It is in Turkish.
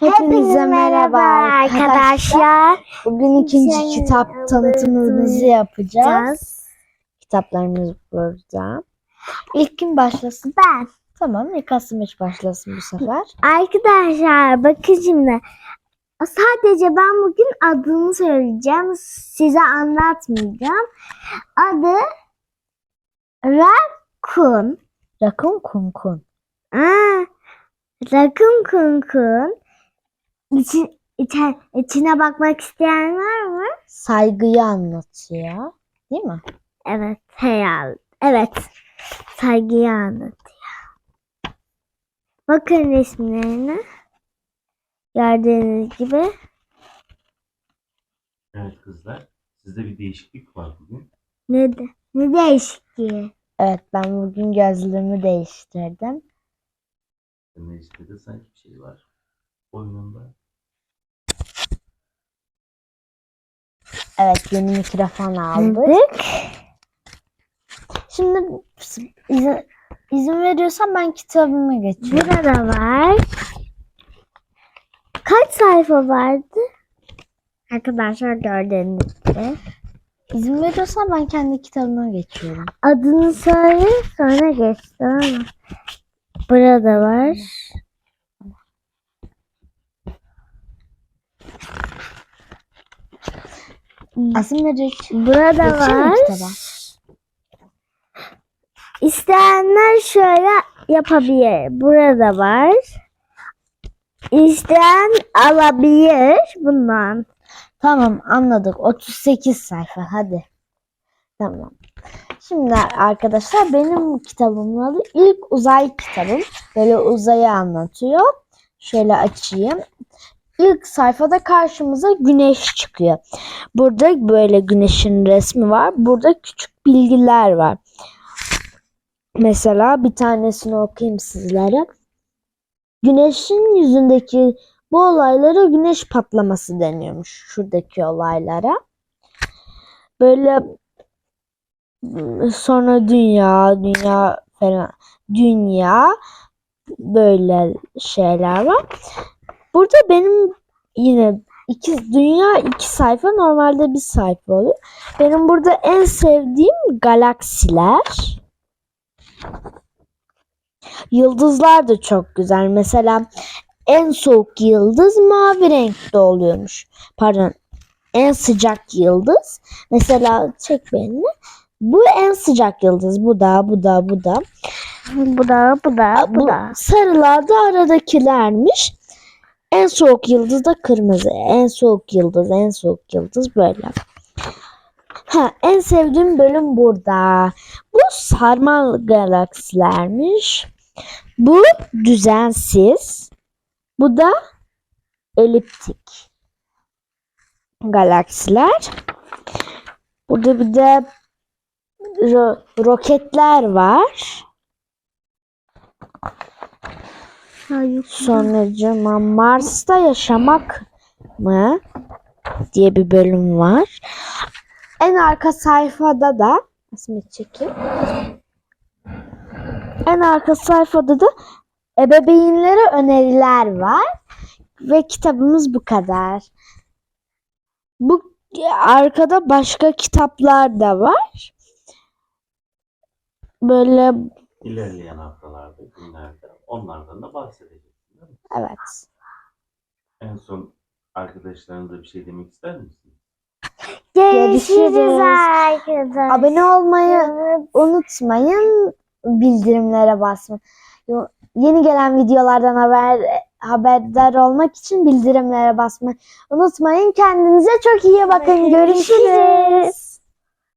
Hepinize merhaba arkadaşlar. Bugün ikinci Şey, kitap tanıtımımızı yapacağız. Kitaplarımız burada. İlk kim başlasın? Ben. Tamam ilk Aslımeç başlasın bu sefer. Arkadaşlar bakın şimdi. Sadece ben bugün adını söyleyeceğim. Size anlatmayacağım. Adı Rakun. Rakun Kun Kun. Aa, Rakun Kun Kun. İçi, içe- içine bakmak isteyen var mı? Saygıyı anlatıyor. Değil mi? Evet herhalde. Evet. Saygıyı anlatıyor. Bakın resimlerine. Gördüğünüz gibi. Evet kızlar. Sizde bir değişiklik var bugün. Ne, de, ne değişikliği. Evet ben bugün gözlüğümü değiştirdim. Mecliste de sanki bir şey var. Oyununda. Evet yeni mikrofon aldık. Aldık. Şimdi izin, izin veriyorsan ben kitabıma geçiyorum. Burada var. Kaç sayfa vardı? Arkadaşlar gördüğünüz gibi. İzin veriyorsan ben kendi kitabıma geçiyorum. Adını söyle sonra geç tamam mı? Burada var. Aslımeç. Burada Geçeyim mi var. İsteyenler şöyle yapabilir. Burada var. İsteyen alabilir bundan. Tamam anladık. 38 sayfa hadi. Tamam. Şimdi arkadaşlar benim kitabımın adı ilk uzay kitabım. Böyle uzayı anlatıyor. Şöyle açayım. İlk sayfada karşımıza güneş çıkıyor. Burada böyle güneşin resmi var. Burada küçük bilgiler var. Mesela bir tanesini okuyayım sizlere. Güneşin yüzündeki bu olaylara güneş patlaması deniyormuş. Şuradaki olaylara. Böyle sonra dünya, dünya falan, dünya böyle şeyler var. Burada benim yine iki dünya iki sayfa normalde bir sayfa oluyor. Benim burada en sevdiğim galaksiler. Yıldızlar da çok güzel. Mesela en soğuk yıldız mavi renkte oluyormuş. Pardon. En sıcak yıldız. Mesela çek beni. Bu en sıcak yıldız. Bu da, bu da, bu da. Bu da, bu da, bu Bu da. sarılar da aradakilermiş. En soğuk yıldız da kırmızı. En soğuk yıldız, en soğuk yıldız böyle. Ha, en sevdiğim bölüm burada. Bu sarmal galaksilermiş. Bu düzensiz. Bu da eliptik galaksiler. Burada bir de ro- roketler var. Sonucuma Mars'ta yaşamak mı diye bir bölüm var. En arka sayfada da İsmet çekil. En arka sayfada da ebeveynlere öneriler var. Ve kitabımız bu kadar. Bu arkada başka kitaplar da var. Böyle İlerleyen haftalarda, günlerde onlardan da bahsedeceğiz. değil mi? evet. En son arkadaşlarınıza bir şey demek ister misin? Görüşürüz Görüşürüz. arkadaşlar. Abone olmayı unutmayın. Bildirimlere basmayı. Yeni gelen videolardan haber haberdar olmak için bildirimlere basmayı unutmayın. Kendinize çok iyi bakın. Görüşürüz.